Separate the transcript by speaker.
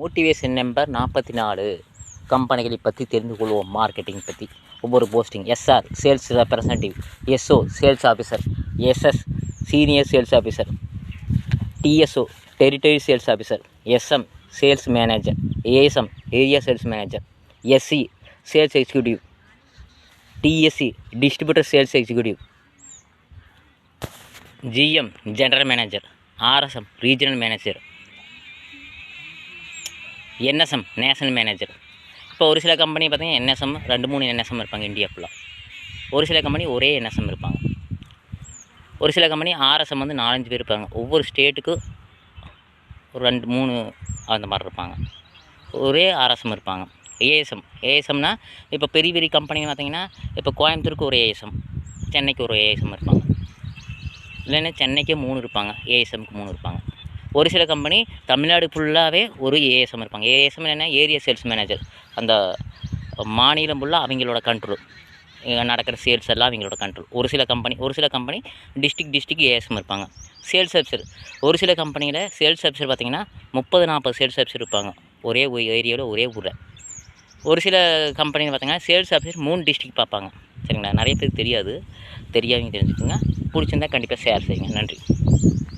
Speaker 1: Motivation number நாற்பத்தி நாலு. கம்பெனிகளை பற்றி தெரிந்து கொள்வோம் மார்க்கெட்டிங் பற்றி ஒவ்வொரு posting SR sales representative SO sales officer SS senior sales officer DSO territory sales officer SM sales manager ASM area sales manager SC sales executive DSC distributor sales executive GM general manager RSM regional manager NSM national manager இப்போ ஒரு சில company பார்த்தீங்கன்னா NSM ரெண்டு மூணு NSM இருப்பாங்க India ஃபுல்லாக ஒரு சில கம்பெனி ஒரே என்எஸ்எம் இருப்பாங்க. ஒரு சில கம்பெனி ஆர்எஸ்எம் வந்து நாலஞ்சு பேர் இருப்பாங்க. ஒவ்வொரு ஸ்டேட்டுக்கு ஒரு ரெண்டு மூணு அந்த மாதிரி இருப்பாங்க. ஒரே ஆர்எஸ்எம் இருப்பாங்க. ஏஎஸ்எம் ஏஎஸ்எம்னா இப்போ பெரிய பெரிய கம்பெனி பார்த்தீங்கன்னா இப்போ கோயம்புத்தூருக்கு ஒரு ஏஎஸ்எம் சென்னைக்கு ஒரு ஏஎஸ்எம் இருப்பாங்க. இல்லைன்னா சென்னைக்கே மூணு இருப்பாங்க ஏஎஸ்எம்க்கு மூணு இருப்பாங்க. ஒரு சில கம்பெனி தமிழ்நாடு ஃபுல்லாகவே ஒரு ஏஎஸ்எம் இருப்பாங்க. ஏஎஸ்எம் என்ன? ஏரியா சேல்ஸ் மேனேஜர் அந்த மாநிலம் ஃபுல்லாக அவங்களோட கண்ட்ரோல் நடக்கிற சேல்ஸ் எல்லாம் அவங்களோட கண்ட்ரோல் ஒரு சில கம்பெனி ஒரு சில கம்பெனி டிஸ்ட்ரிக் டிஸ்ட்ரிக் ஏஎஸ்எம் இருப்பாங்க. சேல்ஸ் ஆஃபீஸர் ஒரு சில கம்பெனியில் சேல்ஸ் ஆஃபீஸர் பார்த்திங்கன்னா முப்பது நாற்பது சேல்ஸ் ஆஃபீஸர் இருப்பாங்க. ஒரே ஏரியாவில் ஒரே ஊரில். ஒரு சில கம்பெனியில் பார்த்தீங்கன்னா சேல்ஸ் ஆஃபீஸர் மூணு டிஸ்ட்ரிக் பார்ப்பாங்க. சரிங்களா? நிறைய பேருக்கு தெரியாது. தெரியாதவங்க தெரிஞ்சுக்கோங்க. பிடிச்சிருந்தா கண்டிப்பாக ஷேர் செய்யுங்க. நன்றி.